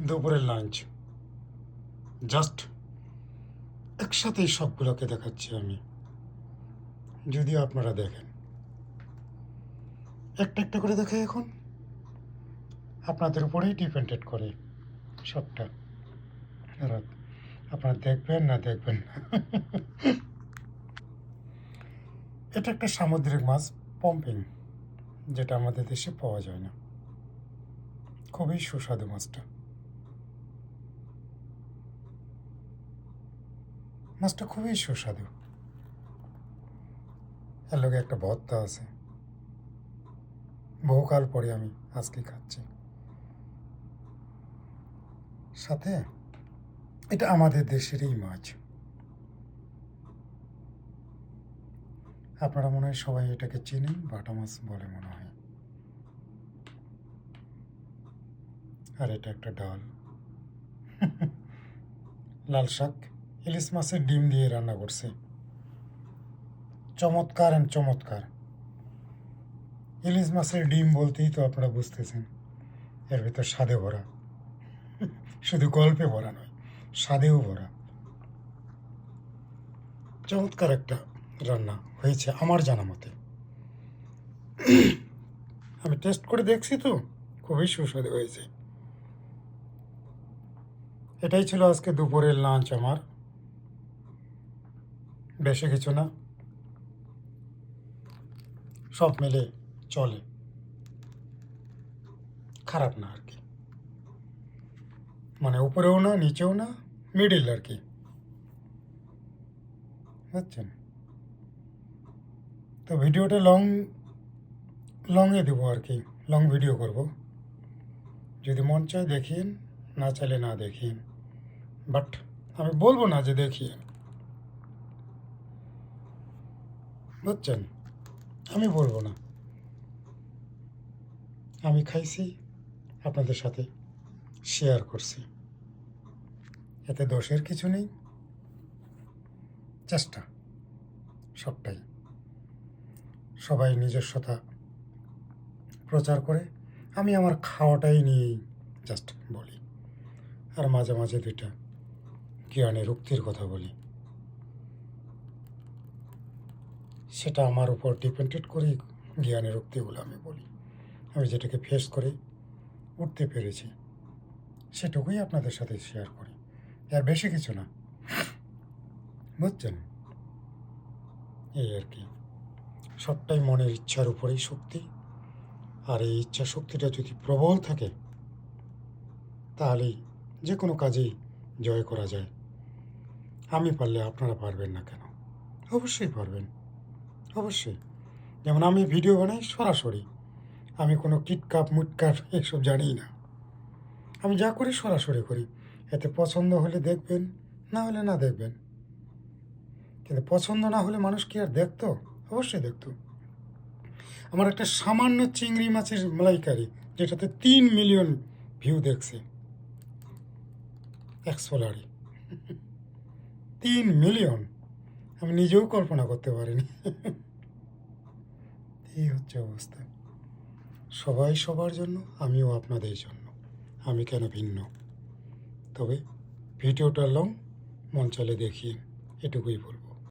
দুপুরের lunch just একসাথেই সবগুলোকে দেখাচ্ছি আমি। যদিও আপনারা দেখেন। একটা একটা করে দেখে এখন। আপনাদের উপরেই ডিপেন্ডেড করে সবটা। আপনারা দেখবেন না দেখবেন এটা একটা সামুদ্রিক মাছ পম্পিং যেটা আমাদের দেশে পাওয়া যায় না। খুবই সুস্বাদু মাছটা। মাছটা খুবই সুস্বাদু। এর লগে একটা ভর্তা আছে। বহুকাল পরে আমি আজকে খাচ্ছি। সাথে এটা আমাদের দেশেরই মাছ। আপনারা মনে হয় সবাই এটাকে চিনেন, বাটা মাছ বলে মনে হয়। আর এটা একটা ডাল। লাল শাক। ইলিশ মাছের ডিম দিয়ে রান্না করছে। চমৎকার অ্যান্ড চমৎকার। ইলিশ মাছের ডিম বলতেই তো আপনারা বুঝতেছেন, এর ভিতর স্বাদে ভরা। শুধু গল্পে ভরা নয়, স্বাদেও ভরা। চমৎকার একটা রান্না হয়েছে আমার জানা মতে। আমি টেস্ট করে দেখছি তো, খুবই সুস্বাদু হয়েছে। এটাই ছিল আজকে দুপুরের লাঞ্চ আমার। বেশি কিছু না। সব মিলে চলে। খারাপ না আর কি। মানে উপরেও না, নিচেও না মিডিল আর কি। বুঝছেন? তো ভিডিওটা লং লংয়ে দেবো আর কি। লং ভিডিও করব। যদি মন চায় দেখিয়েন, না চাইলে না দেখিয়েন। বাট আমি বলব না যে দেখিয়েন। বুঝছেন? আমি বলব না। আমি খাইছি, আপনাদের সাথে শেয়ার করছি। এতে দোষের কিছু নেই। চেষ্টা, সবটাই। সবাই নিজস্বতা প্রচার করে, আমি আমার খাওয়াটাই নিয়েই জাস্ট বলি। আর মাঝে মাঝে দুইটা জ্ঞানের উক্তির কথা বলি। সেটা আমার উপর ডিপেন্ডেড করেই জ্ঞানের উক্তিগুলো আমি বলি। আমি যেটাকে ফেস করে উঠতে পেরেছি, সেটুকুই আপনাদের সাথে শেয়ার করি। আর বেশি কিছু না। বুঝছেন? এই আর কি। সবটাই মনের ইচ্ছার উপরেই শক্তি। আর এই ইচ্ছা শক্তিটা যদি প্রবল থাকে, তাহলেই যে কোনো কাজেই জয় করা যায়। আমি পারলে আপনারা পারবেন না কেন? অবশ্যই পারবেন। অবশ্যই। যেমন আমি ভিডিও বানাই সরাসরি। আমি কোনো কিটকাপ মুটকাপ এসব জানিই না। আমি যা করি সরাসরি করি। এতে পছন্দ হলে দেখবেন, না হলে না দেখবেন। কিন্তু পছন্দ না হলে মানুষ কি আর দেখতো? অবশ্যই দেখতো। আমার একটা সামান্য চিংড়ি মাছের মালাইকারি, যেটাতে তিন মিলিয়ন ভিউ দেখছে। এক্সপোলারি। তিন মিলিয়ন। আমি নিজেও কল্পনা করতে পারিনি। এই হচ্ছে অবস্থা। সবাই সবার জন্য, আমিও আপনাদের জন্য। আমি কেন ভিন্ন? তবে ভিডিওটা লং মন চলে দেখি এটুকুই বলব।